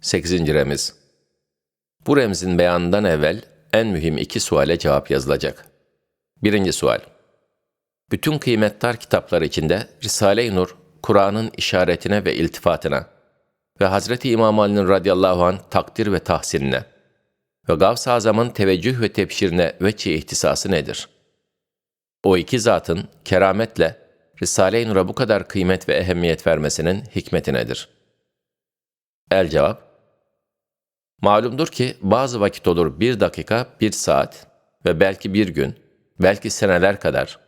8. remiz Bu remzin beyanından evvel en mühim iki suale cevap yazılacak. Birinci sual. Bütün kıymetdar kitaplar içinde Risale-i Nur, Kur'an'ın işaretine ve iltifatına ve Hazreti İmam Ali'nin radıyallahu anh takdir ve tahsinine ve Gavs-ı Azam'ın teveccüh ve tepşirine ve çi ihtisası nedir? O iki zatın kerametle Risale-i Nur'a bu kadar kıymet ve ehemmiyet vermesinin hikmeti nedir? El cevap, Malumdur ki bazı vakit olur bir dakika, bir saat ve belki bir gün, belki seneler kadar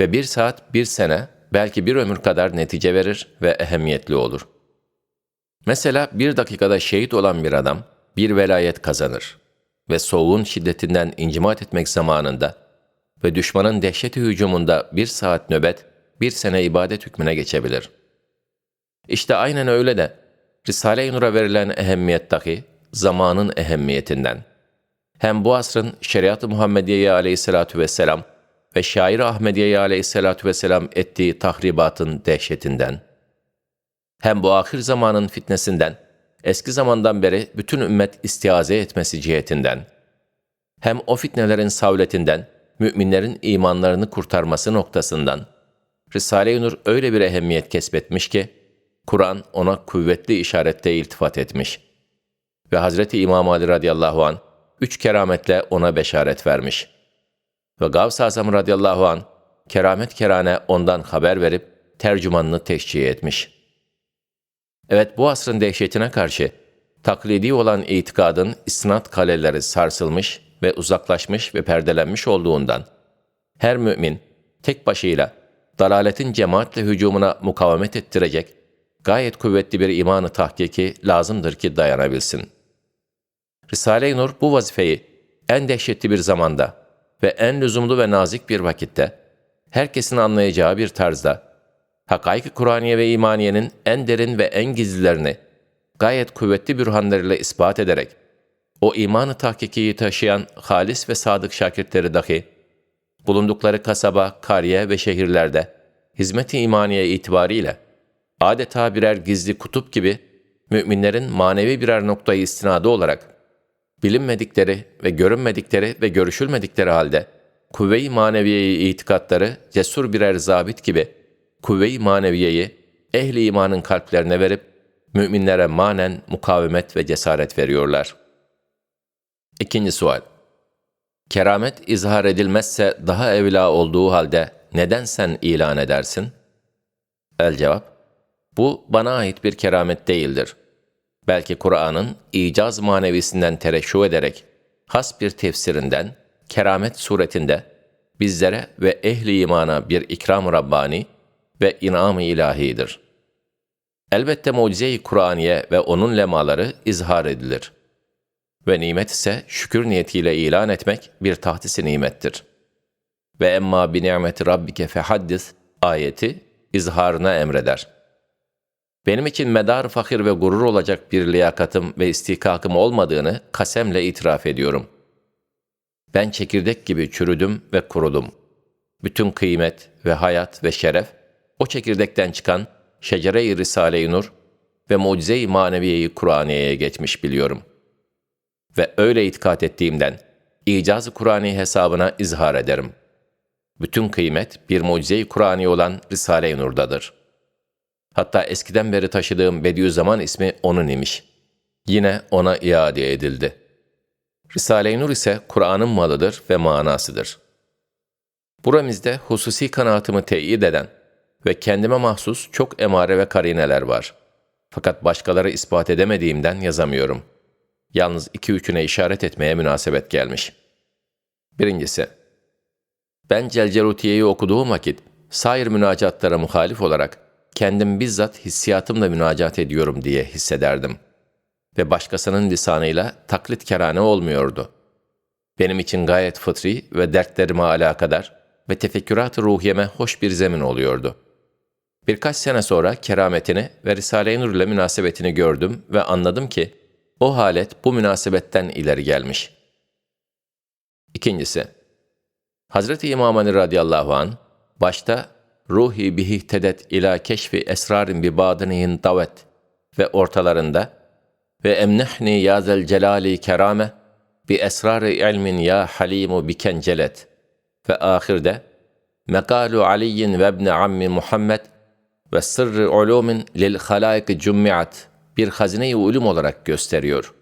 ve bir saat, bir sene, belki bir ömür kadar netice verir ve ehemmiyetli olur. Mesela bir dakikada şehit olan bir adam bir velayet kazanır ve soğuğun şiddetinden incimat etmek zamanında ve düşmanın dehşeti hücumunda bir saat nöbet, bir sene ibadet hükmüne geçebilir. İşte aynen öyle de Risale-i Nur'a verilen ehemmiyet dahi zamanın ehemmiyetinden. Hem bu asrın şeriat-ı Muhammediye aleyhissalatu vesselam ve şair Ahmediye aleyhissalatu vesselam ettiği tahribatın dehşetinden. Hem bu ahir zamanın fitnesinden, eski zamandan beri bütün ümmet istiaze etmesi cihetinden. Hem o fitnelerin savletinden, müminlerin imanlarını kurtarması noktasından. Risale-i Nur öyle bir ehemmiyet kesbetmiş ki, Kur'an ona kuvvetli işarette iltifat etmiş.'' Ve Hazreti İmam Ali radıyallahu an üç kerametle ona beşaret vermiş. Ve Gavs-ı Azam radıyallahu an keramet kerane ondan haber verip tercümanını teşcih etmiş. Evet bu asrın dehşetine karşı taklidi olan itikadın isnat kaleleri sarsılmış ve uzaklaşmış ve perdelenmiş olduğundan her mümin tek başıyla dalaletin cemaatle hücumuna mukavemet ettirecek gayet kuvvetli bir imanı tahkiki lazımdır ki dayanabilsin.'' Risale-i Nur bu vazifeyi en dehşetli bir zamanda ve en lüzumlu ve nazik bir vakitte, herkesin anlayacağı bir tarzda, hakaik Kur'aniye ve imaniyenin en derin ve en gizlilerini gayet kuvvetli bürhanlarıyla ispat ederek, o imanı tahkikiyi taşıyan halis ve sadık şakirtleri dahi, bulundukları kasaba, kariye ve şehirlerde hizmet-i imaniye itibariyle adeta birer gizli kutup gibi müminlerin manevi birer noktayı istinadı olarak bilinmedikleri ve görünmedikleri ve görüşülmedikleri halde kuvve-i maneviyeyi itikatları cesur birer zabit gibi kuvve-i maneviyeyi ehli imanın kalplerine verip müminlere manen mukavemet ve cesaret veriyorlar. İkinci sual. Keramet izhar edilmezse daha evla olduğu halde neden sen ilan edersin? El cevap. Bu bana ait bir keramet değildir belki Kur'an'ın icaz manevisinden tereşşu ederek has bir tefsirinden, keramet suretinde bizlere ve ehli imana bir ikram Rabbani ve inam-ı ilahidir. Elbette mucize-i Kur'aniye ve onun lemaları izhar edilir. Ve nimet ise şükür niyetiyle ilan etmek bir tahtisi nimettir. Ve emma bi nimeti rabbike fehaddis ayeti izharına emreder.'' Benim için medar fakir ve gurur olacak bir liyakatım ve istikakım olmadığını kasemle itiraf ediyorum. Ben çekirdek gibi çürüdüm ve kurudum. Bütün kıymet ve hayat ve şeref o çekirdekten çıkan şecere-i Risale-i Nur ve mucize-i maneviyeyi Kur'aniye'ye geçmiş biliyorum. Ve öyle itikat ettiğimden icaz-ı Kur'ani hesabına izhar ederim. Bütün kıymet bir mucize-i Kur'ani olan Risale-i Nur'dadır.'' Hatta eskiden beri taşıdığım Bediüzzaman ismi onun imiş. Yine ona iade edildi. Risale-i Nur ise Kur'an'ın malıdır ve manasıdır. Buramızda hususi kanaatımı teyit eden ve kendime mahsus çok emare ve karineler var. Fakat başkaları ispat edemediğimden yazamıyorum. Yalnız iki üçüne işaret etmeye münasebet gelmiş. Birincisi, ben Celcerutiye'yi okuduğum vakit sair münacatlara muhalif olarak kendim bizzat hissiyatımla münacat ediyorum diye hissederdim. Ve başkasının lisanıyla taklit kerane olmuyordu. Benim için gayet fıtri ve dertlerime alakadar ve tefekkürat-ı ruhiyeme hoş bir zemin oluyordu. Birkaç sene sonra kerametini ve Risale-i Nur ile münasebetini gördüm ve anladım ki o halet bu münasebetten ileri gelmiş. İkincisi, Hazreti İmam Ali radıyallahu an başta ruhi bihitedet ila keşfi esrarin bi badinihin davet ve ortalarında ve emnihni ya zel celali kerame bi esrarı ilmin ya halimu bi kencelet ve ahirde mekalu aliyin ve ibni ammi Muhammed ve sırrı ulumin lil halaik cummiat bir hazine-i ulum olarak gösteriyor.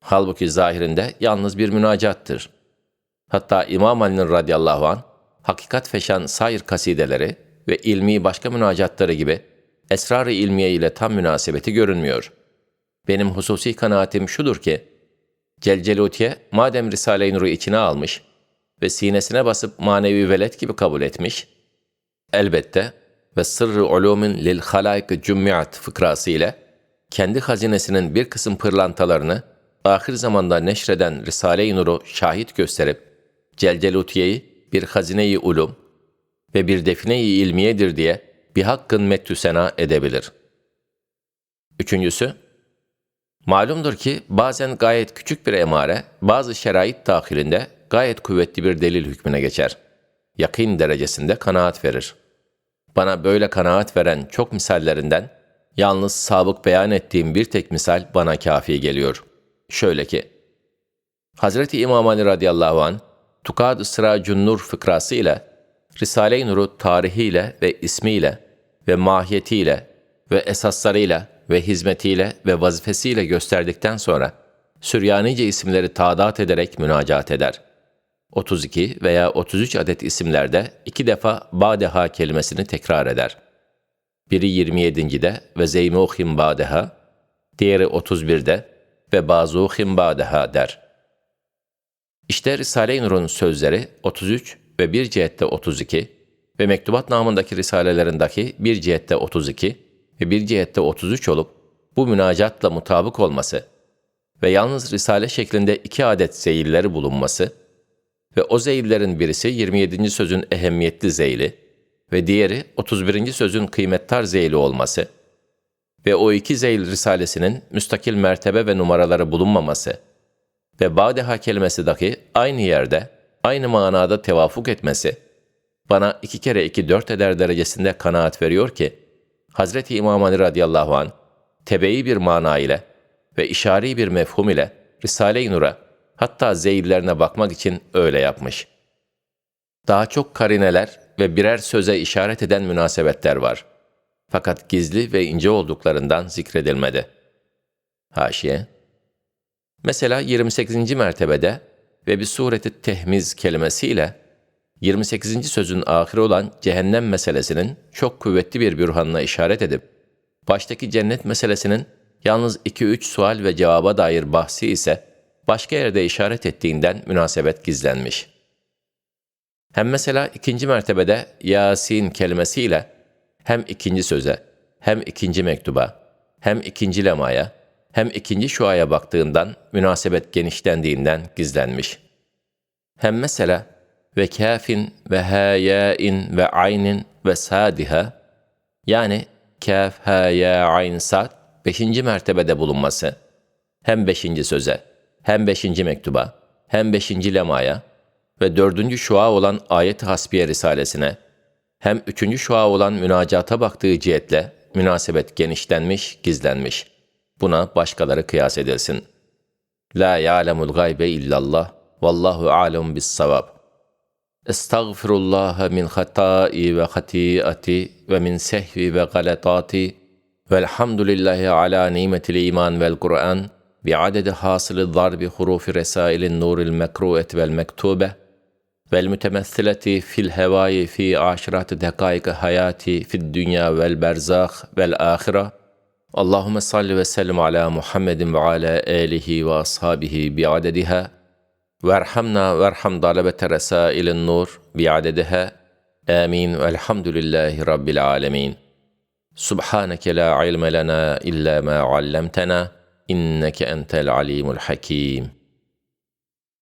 Halbuki zahirinde yalnız bir münacattır. Hatta İmam Ali'nin radıyallahu an hakikat feşan sair kasideleri ve ilmi başka münacatları gibi esrar-ı ilmiye ile tam münasebeti görünmüyor. Benim hususi kanaatim şudur ki, Celcelutiye madem Risale-i Nur'u içine almış ve sinesine basıp manevi velet gibi kabul etmiş, elbette ve sırrı ulumun lil halayk cummiat fıkrası ile kendi hazinesinin bir kısım pırlantalarını ahir zamanda neşreden Risale-i Nur'u şahit gösterip Celcelutiye'yi bir hazine-i ulum ve bir define-i ilmiyedir diye bir hakkın mettü sena edebilir. Üçüncüsü, malumdur ki bazen gayet küçük bir emare, bazı şerait dahilinde gayet kuvvetli bir delil hükmüne geçer. Yakın derecesinde kanaat verir. Bana böyle kanaat veren çok misallerinden, yalnız sabık beyan ettiğim bir tek misal bana kafi geliyor. Şöyle ki, Hazreti İmam Ali radıyallahu an Tukad-ı Sıracun Nur fıkrası ile Risale-i Nur'u tarihiyle ve ismiyle ve mahiyetiyle ve esaslarıyla ve hizmetiyle ve vazifesiyle gösterdikten sonra Süryanice isimleri tadat ederek münacat eder. 32 veya 33 adet isimlerde iki defa Badeha kelimesini tekrar eder. Biri 27.de ve Zeymuhim Badeha, diğeri 31'de ve Bazuhim Badeha der. İşte Risale-i Nur'un sözleri 33 ve bir cihette 32 ve mektubat namındaki risalelerindeki bir cihette 32 ve bir cihette 33 olup bu münacatla mutabık olması ve yalnız risale şeklinde iki adet zeyilleri bulunması ve o zeyillerin birisi 27. sözün ehemmiyetli zeyli ve diğeri 31. sözün kıymettar zeyli olması ve o iki zeyl risalesinin müstakil mertebe ve numaraları bulunmaması ve Badeha kelimesi dahi aynı yerde, aynı manada tevafuk etmesi, bana iki kere iki dört eder derecesinde kanaat veriyor ki, Hazreti İmam Ali radıyallahu an tebeyi bir mana ile ve işari bir mefhum ile Risale-i Nur'a hatta zeyillerine bakmak için öyle yapmış. Daha çok karineler ve birer söze işaret eden münasebetler var. Fakat gizli ve ince olduklarından zikredilmedi. Haşiye Mesela 28. mertebede ve bir sureti tehmiz kelimesiyle 28. sözün ahiri olan cehennem meselesinin çok kuvvetli bir bürhanına işaret edip, baştaki cennet meselesinin yalnız 2-3 sual ve cevaba dair bahsi ise başka yerde işaret ettiğinden münasebet gizlenmiş. Hem mesela ikinci mertebede Yasin kelimesiyle hem ikinci söze, hem ikinci mektuba, hem ikinci lemaya, hem ikinci şuaya baktığından münasebet genişlendiğinden gizlenmiş. Hem mesela ve kafin ve hayain ve aynin ve sadiha yani kaf, ha, ya, ayn, sad beşinci mertebede bulunması hem beşinci söze hem beşinci mektuba hem beşinci lemaya ve dördüncü şua olan ayet-i hasbiye risalesine hem üçüncü şua olan münacata baktığı cihetle münasebet genişlenmiş, gizlenmiş.'' Buna başkaları kıyas edilsin. La ya'lemul gaybe illallah. Vallahu alem bis savab. Estağfirullah min hatai ve hatiati ve min sehvi ve galatati velhamdülillahi ala nimetil iman vel Kur'an bi adedi hasılı darbi hurufi resailin nuril mekruet vel mektube vel mütemessileti fil hevai fi aşirati dekaik hayati fid dünya vel berzah vel ahira اللهم صل وسلم على محمد وعلى آله وأصحابه بعددها. وارحمنا وارحم طلبة رسائل النور بعددها. آمين. والحمد لله رب العالمين. سبحانك لا علم لنا إلا ما علمتنا إنك أنت العليم الحكيم.